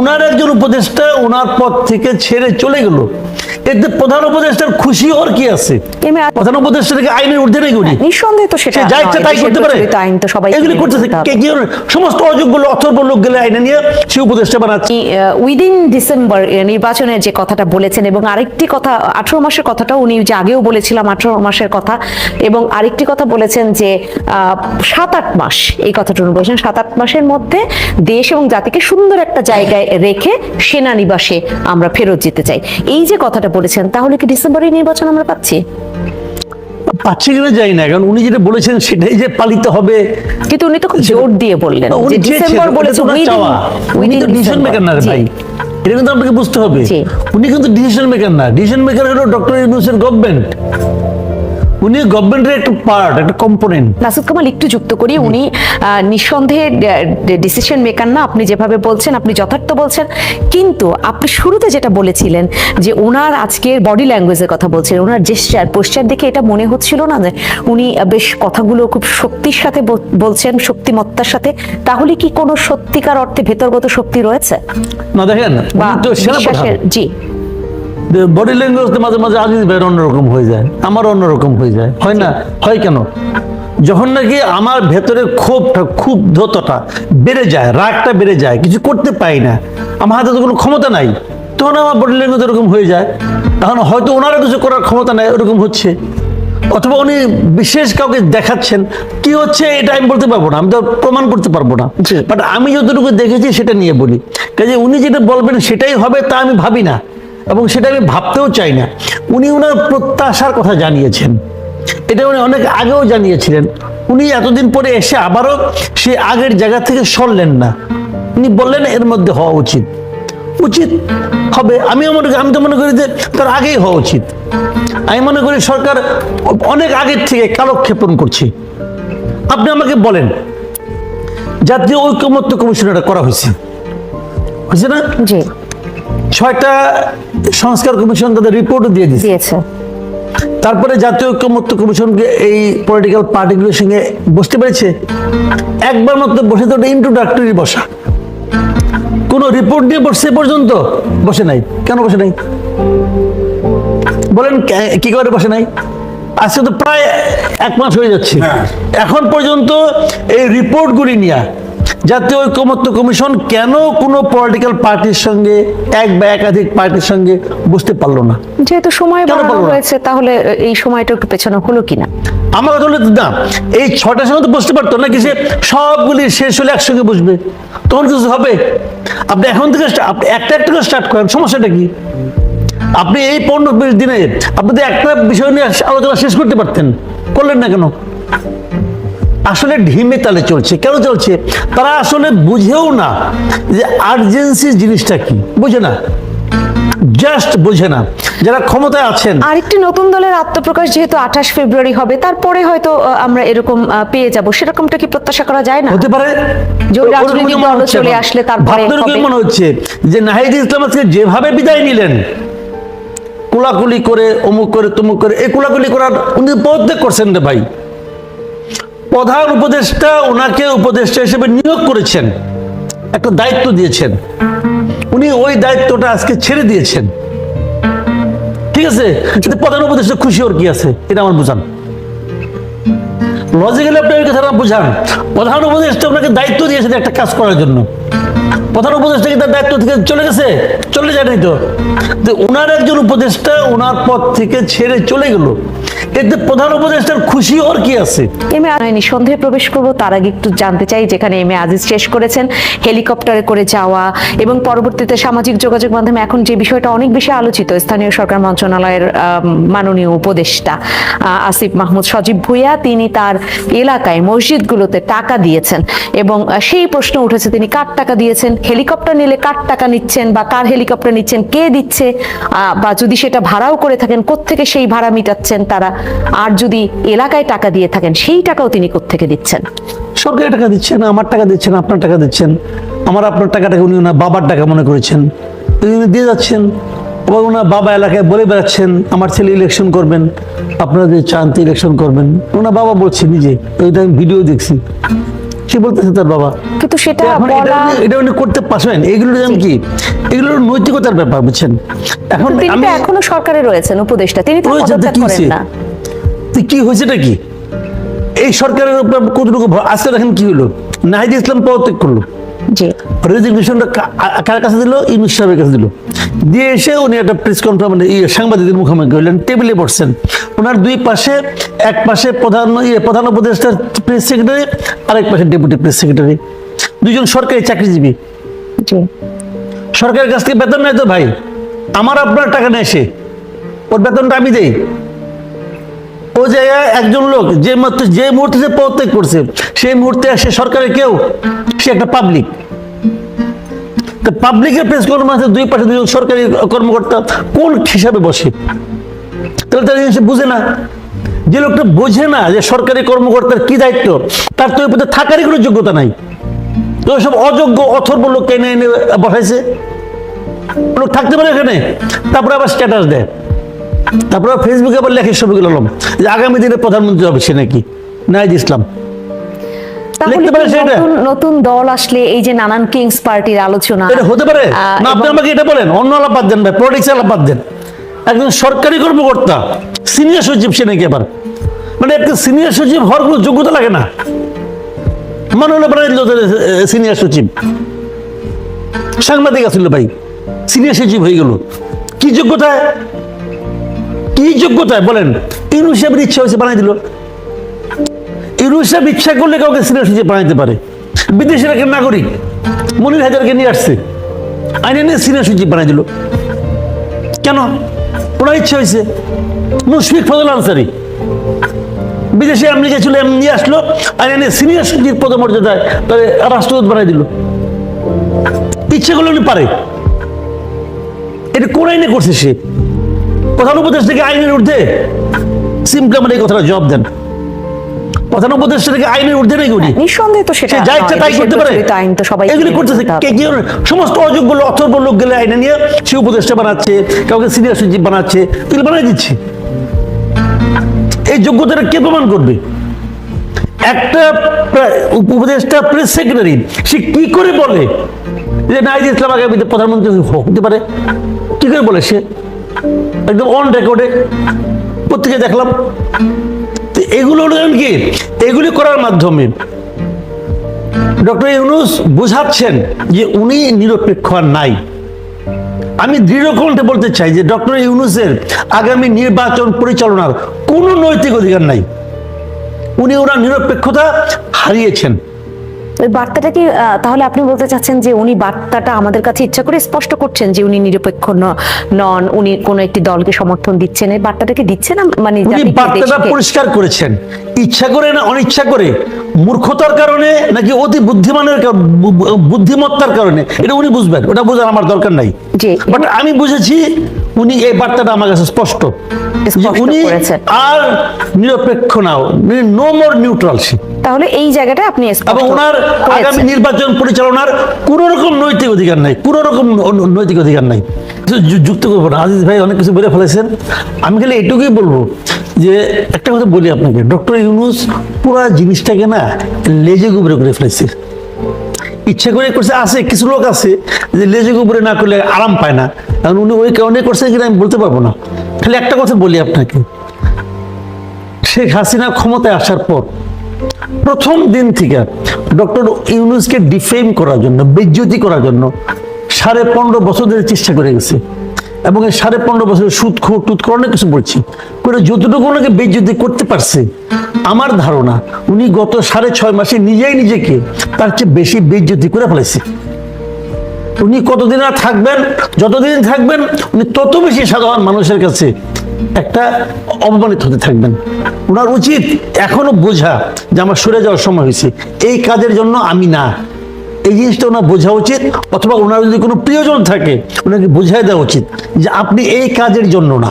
ওনার একজন উপদেষ্টা ওনার পদ থেকে ছেড়ে চলে গেল। এতে প্রধান উপদেষ্টার খুশি ওর কি আছে? প্রধান উপদেষ্টাকে আইনের ঊর্ধ্বে নেই করি নিঃসন্দেহে তো সেটা যা ইচ্ছা তাই করতে পারে। আইন তো সবাই এগুলি করতেছে। কে কি সমস্ত অযোগ্য অথর্ব লোক গেলে আইনে নিয়ে সে উপদেষ্টা বানাচ্ছে। উইদিন ডিসেম্বর নির্বাচনের যে কথাটা বলেছেন এবং আরেকটি কথা আঠারো মাসের কথাটা উনি যে আগেও বলেছিলাম আঠারো মাসের কথা এবং আরেকটি কথা বলেছেন যে আহ, সাত আট মাস এই কথাটা উনি বলেছেন সাত আট মাসের মধ্যে দেশ এবং জাতিকে সুন্দর একটা জায়গায় রেখে সেনানিবাসে আমরা ফেরত যেতে চাই। এই যে কথাটা বলেছেন তাহলে কি ডিসেম্বরের নির্বাচন আমরা পাচ্ছি? পাচ্ছে কিনা যাই না কারণ উনি যেটা বলেছেন সেটাই যে পালিত হবে। কিন্তু উনি তো খুব জোর দিয়ে বললেন যে ডিসেম্বর ওটা বলেছে তো ওনার within- চাওয়া। উনি within তো ডিসিশন December। মেকার না ভাই। এটা কিন্তু আপনাকে বুঝতে হবে। উনি কিন্তু ডিসিশন মেকার না। ডিসিশন মেকার হলো ডক্টর ইউনুসের গভর্নমেন্ট উনি গভর্নমেন্টের একটা পার্ট একটা কম্পোনেন্ট নাসুদ কামাল একটু যুক্ত করি। উনি নিঃসন্দেহে ডিসিশন মেকার না আপনি যেভাবে বলছেন আপনি যথার্থ বলছেন। কিন্তু আপনি শুরুতে যেটা বলেছিলেন যে ওনার আজকের বডি ল্যাঙ্গুয়েজের কথা বলছেন ওনার জেস্টার পোস্টার দেখে এটা মনে হচ্ছিল না যে উনি বেশ কথাগুলো খুব শক্তির সাথে বলছেন শক্তিমত্তার সাথে। তাহলে কি কোনো সত্যিকার অর্থে ভেতরগত শক্তি রয়েছে? না দেখেন জি। বডি ল্যাঙ্গুয়েজ মাঝে মাঝে আজিজ ভাইয়ের অন্যরকম হয়ে যায় আমার অন্যরকম হয়ে যায়। হয় না? হয় কেন? যখন নাকি আমার ভেতরে ক্ষোভটা ক্ষুব্ধতাটা বেড়ে যায় রাগটা বেড়ে যায় কিছু করতে পাই না আমার হাতে তো কোনো ক্ষমতা নাই তখন আমার বডি ল্যাঙ্গুয়েজ এরকম হয়ে যায়। তখন হয়তো ওনারও কিছু করার ক্ষমতা নাই ওরকম হচ্ছে। অথবা উনি বিশেষ কাউকে দেখাচ্ছেন কি হচ্ছে এটা আমি বলতে পারব না আমি তো প্রমাণ করতে পারব না। বাট আমি যতটুকু দেখেছি সেটা নিয়ে বলি। কাজে উনি যেটা বলবেন সেটাই হবে তা আমি ভাবি না। এবং সেটা আমি ভাবতেও চাই না। উনি ওনার প্রত্যাশার কথা জানিয়েছেন। এটা উনি অনেক আগেও জানিয়েছিলেন। উনি এতদিন পরে এসে আবারও সে আগের জায়গা থেকে সরলেন না। উনি বললেন, এর মধ্যে হওয়া উচিত। উচিত হবে। আমি মনে আমি তো মনে করি যে তার আগেই হওয়া উচিত। আমি মনে করি সরকার অনেক আগের থেকে কালক্ষেপণ করছে। আপনি আমাকে বলেন, জাতীয় ঐক্যমত্য কমিশন এটা করা হয়েছে। হয়েছে না? ছয়টা সংস্কার কমিশন তাদের রিপোর্টও দিয়ে দিয়েছে। তারপরে জাতীয় ঐক্যমত্য কমিশনকে এই পলিটিক্যাল পার্টিগুলোর সঙ্গে বসতে পেরেছে? একবার মাত্র বসে তো ইন্ট্রোডাক্টরি বসা। কোনো রিপোর্ট নিয়ে বসছে পর্যন্ত? বসে নাই। কেন বসে নাই? বলেন কি করে বসে নাই? আজকে তো প্রায় এক মাস হয়ে যাচ্ছে। এখন পর্যন্ত এই রিপোর্টগুলি নিয়ে জাতীয় ঐক্যমত্য কমিশন কেন কোনো পলিটিক্যাল পার্টির সঙ্গে এক বা একাধিক পার্টির সঙ্গে বুঝতে পারল না? যেহেতু সময় বাড়ানো হয়েছে তাহলে এই সময়টা একটু পেছনে হলো কিনা? আমার কথা হলো না এই ছটার সময় তো বসতে পারতো না কি সে সবগুলি শেষ হলে একসঙ্গে বসবে? তখন কিছু হবে? আপনি এখন থেকে আপনি একটা একটা করে স্টার্ট করেন সমস্যাটা কি? আপনি এই পনেরো বিশ দিনে আপনি তো একটা বিষয় নিয়ে আলোচনা শেষ করতে পারতেন করলেন না কেন? আসলে ঢিমে তালে চলছে। কেন চলছে? তারা আসলে বুঝেও না যে আর্জেন্সি জিনিসটা কি। বুঝে না। জাস্ট বুঝে না। যারা ক্ষমতায় আছেন। আরেকটি নতুন দলের আত্মপ্রকাশ যেহেতু আঠাশ ফেব্রুয়ারি হবে তারপরে হয়তো আমরা এরকম পেয়ে যাব। সেরকমটা কি প্রত্যাশা করা যায় না? হতে পারে। চলে আসলে তারপরে ওরকমই মনে হচ্ছে যে নাহিদ ইসলাম আজকে যেভাবে বিদায় নিলেন কোলাকুলি করে অমুক করে তমুক করে এই কোলাকুলি করার উনি প্রত্যেক করছেন রে ভাই। প্রধান উপদেষ্টা ওনাকে উপদেষ্টা হিসেবে নিয়োগ করেছেন, একটা দায়িত্ব দিয়েছেন। উনি ওই দায়িত্বটা আজকে ছেড়ে দিয়েছেন। ঠিক আছে? প্রধান উপদেষ্টা খুশি ওর কি আছে? এটা আমার বুঝান। লজিক্যালি আপনি ওই কথাটা বুঝান। প্রধান উপদেষ্টা আপনাকে দায়িত্ব দিয়েছেন একটা কাজ করার জন্য। প্রধান উপদেষ্টা কি তার দায়িত্ব থেকে চলে গেছে চলে যায়নি তো। তো ওনার একজন উপদেষ্টা ওনার পদ থেকে ছেড়ে চলে গেল। এতে প্রধান উপদেষ্টার খুশি ওর কি আছে? এম এ নিঃসন্দেহে প্রবেশ করব তার আগে একটু জানতে চাই যেখানে এম এ আজিজ শেষ করেছেন হেলিকপ্টারে করে যাওয়া এবং পরবর্তীতে সামাজিক যোগাযোগ মাধ্যমে এখন যে বিষয়টা অনেক বেশি আলোচিত স্থানীয় সরকার মন্ত্রণালয়ের মাননীয় উপদেষ্টা আসিফ মাহমুদ সজীব ভুইয়া তিনি তার এলাকায় মসজিদগুলোতে টাকা দিয়েছেন এবং সেই প্রশ্ন উঠেছে তিনি কার টাকা দিয়েছেন? হেলিকপ্টার নিলে কার টাকা নিচ্ছেন বা কার হেলিকপ্টার নিচ্ছেন, কে দিচ্ছে? বা যদি সেটা ভাড়াও করে থাকেন, কোত্থেকে সেই ভাড়া মিটাচ্ছেন তারা? আর যদি এলাকায় টাকা দিয়ে থাকেন, সেই টাকাও তিনি কোত্থেকে দিচ্ছেন? সরকারি টাকা দিচ্ছেন, আমার টাকা দিচ্ছেন, আপনার টাকা দিচ্ছেন, আমার আপনার টাকাটাকে উনি ওনার বাবার টাকা মনে করেছেন। উনি দিয়ে যাচ্ছেন, আবার ওনার বাবা এলাকায় বলে বেড়াচ্ছেন, আমার ছেলে ইলেকশন করবেন, আপনারা যদি চান ইলেকশন করবেন। ওনার বাবা বলছে নিজে, ওইটা আমি ভিডিও দেখছি। সে বলতেছে তার বাবা। কিন্তু সেটা এটা উনি- এটা উনি করতে পারছেন এগুলো যেমন কি? এগুলো নৈতিকতার ব্যাপার বুঝছেন? এখন তিনি আমি এখনও সরকারে রয়েছেন উপদেষ্টা। তিনি তো পদত্যাগ কি করেন হয়েছে? না কি হয়েছেটা কি? এই সরকারের উপর কতটুকু আজকে দেখেন কি হলো? নাহিদ ইসলাম পদত্যাগ করল। জি। রেজিগনেশনটা কার কাছে দিল? ইউনুস সাহেবের কাছে দিল। দিয়ে এসে উনি একটা প্রেস কনফারেন্স মানে ইয়ে সাংবাদিকদের মুখোমুখি হলেন টেবিলে বসছেন। ওনার দুই পাশে এক পাশে প্রধান ইয়ে প্রধান উপদেষ্টার প্রেস সেক্রেটারি আরেক পাশে ডেপুটি প্রেস সেক্রেটারি দুজন সরকারি চাকরিজীবী। সরকারের কাছ থেকে বেতন নেয় তো ভাই। আমার আপনার টাকা নেয় সে। ওর বেতনটা আমি দেই। ও জায়গায় একজন লোক যে মাত্র যে মুহূর্তে সে পদত্যাগ করছে সেই মুহূর্তে সে সরকারের কেউ সে একটা পাবলিক তো পাবলিকের প্রেস কনফারেন্সে দুই পাশে দুজন সরকারি কর্মকর্তা, কোন হিসাবে বসে? তাহলে তারা জিনিস বুঝে না। যে লোকটা বোঝে না যে সরকারি কর্মকর্তার কি দায়িত্ব, তার তো পথে থাকারই কোনো যোগ্যতা নাই। তো সব অযোগ্য অথর্ব লোককে এনে এনে বসাইছে। লোক থাকতে পারে এখানে। তারপরে আবার স্ট্যাটাস দেয়। তারপরে ফেসবুকে আবার লেখে আলম যে আগামী দিনে প্রধানমন্ত্রী হবে সে নাকি? নাইজ ইসলাম। লিখতে পারে সেটা? নতুন দল আসলে এই যে নানান কিংস পার্টির আলোচনা এটা হতে পারে। না আপনি আমাকে এটা বলেন অন্য আলাপ বাদ দেন ভাই পলিটিক্স আলাপ বাদ দেন। একজন সরকারি কর্মকর্তা সিনিয়র সচিব সে নাকি আবার? মানে একটা সিনিয়র সচিব হওয়ার কোনো যোগ্যতা লাগে না। মানে হলো সিনিয়র সচিব। সাংবাদিক আসলে ভাই সিনিয়র সচিব হয়ে গেল। কি যোগ্যতায়? কি যোগ্যতায়? বলেন ইউনুস সাহেবের ইচ্ছা হয়েছে বানাই দিল। সাহেব ইচ্ছা করলে কাউকে সিনিয়র সচিব বানাইতে পারে। বিদেশের একটা নাগরিক। মনির হাজারকে নিয়ে আসছে। আইনে নিয়ে সিনিয়র সচিব বানাই দিল। কেন? ওনার ইচ্ছা হয়েছে। মুশফিক ফজল আনসারি। বিদেশে আমেরিকা ছিল এমনি আসলো। আইনে নিয়ে সিনিয়র সচিব পদমর্যাদায় তাহলে রাষ্ট্রদূত বানাই দিল। ইচ্ছে করলে উনি পারে। এটা কোন আইনে করছে সে? প্রধান উপদেশ থেকে আইনের ঊর্ধ্বে। সিমকে আমার এই কথাটা জবাব দেন। প্রধান উপদেশ থেকে আইনের ঊর্ধ্বে নাকি উনি? নিঃসন্দেহে তো সেটা যা ইচ্ছা তাই করতে পারে। আইন তো সবাই এগুলি করতেছে। কে কি সমস্ত অযোগ্য অথর্ব লোক গেলে আইনে নিয়ে সে উপদেষ্টা বানাচ্ছে কাউকে সিনিয়র সচিব বানাচ্ছে এগুলো বানাই দিচ্ছে। এই যোগ্যতাটা কে প্রমাণ করবে? একটা উপদেষ্টা প্রেস সেক্রেটারি সে কি করে বলে? যে নাইজ ইসলাম আগামীতে প্রধানমন্ত্রী হতে পারে। কি করে বলে সে? একদম অন রেকর্ডে পত্রিকায় দেখলাম। এগুলো হলো কি? এগুলি করার মাধ্যমে ডক্টর ইউনুস বুঝাচ্ছেন যে উনি নিরপেক্ষ আর নাই। আমি দৃঢ় কণ্ঠে বলতে চাই যে ডক্টর ইউনুসের আগামী নির্বাচন পরিচালনার কোনো নৈতিক অধিকার নাই। উনি ওনার নিরপেক্ষতা হারিয়েছেন। ওই বার্তাটা কি তাহলে আপনি বলতে চাচ্ছেন যে উনি বার্তাটা আমাদের কাছে ইচ্ছা করে স্পষ্ট করছেন যে উনি নিরপেক্ষ নন উনি কোন একটি দলকে সমর্থন দিচ্ছেন এই বার্তাটা কি দিচ্ছেন না? মানে উনি বার্তাটা পরিষ্কার করেছেন। ইচ্ছা করে না অনিচ্ছা করে? মূর্খতার কারণে নাকি অতি বুদ্ধিমানের বুদ্ধিমত্তার কারণে? এটা উনি বুঝবেন ওটা বোঝার আমার দরকার নাই। বাট আমি বুঝেছি উনি এই বার্তাটা আমার কাছে স্পষ্ট। উনি। আর নিরপেক্ষ না নো মোর নিউট্রাল সে তাহলে এই জায়গাটা আপনি এবং ওনার আগামী নির্বাচন পরিচালনার কোন রকম নৈতিক অধিকার নাই কোন রকম নৈতিক অধিকার নাই। যুক্ত করব না। আজিজ ভাই অনেক কিছু বলে ফেলেছেন। আমি খালি এটুকুই বলব যে একটা কথা বলি আপনাকে। ডক্টর ইউনুস পুরা জিনিসটাকে না লেজে গুবরে করে ফেলেছে। ইচ্ছা করে করছে আছে কিছু লোক আছে যে লেজে গুবরে না করলে আরাম পায় না। কারণ উনি ওই কারণে করছে কিনা আমি বলতে পারব না। খালি একটা কথা বলি আপনাকে। শেখ হাসিনা ক্ষমতায় আসার পর প্রথম দিন থেকে ডক্টর ইউনুসকে ডিফেম করার জন্য, বেজ্জতি করার জন্য সাড়ে পনেরো বছর ধরে চেষ্টা করে গেছে। এবং এই সাড়ে পনেরো বছরের সুদ খুব টুত করে অনেক কিছু বলছি। করে যতটুকু ওনাকে বেজ্জতি করতে পারছে, আমার ধারণা উনি গত সাড়ে ছয় মাসে নিজেই নিজেকে তার চেয়ে বেশি বেজ্জতি করে ফেলেছে। উনি কতদিন আর থাকবেন, যতদিন থাকবেন, উনি তত বেশি সাধারণ মানুষের কাছে একটা অপমানিত হতে থাকবেন। ওনার উচিত এখনও বোঝা যে আমার সরে যাওয়ার সময় হয়েছে। এই কাজের জন্য আমি না। এই জিনিসটা ওনার বোঝা উচিত, অথবা ওনার যদি কোনো প্রিয়জন থাকে, ওনাকে বোঝাই দেওয়া উচিত যে আপনি এই কাজের জন্য না।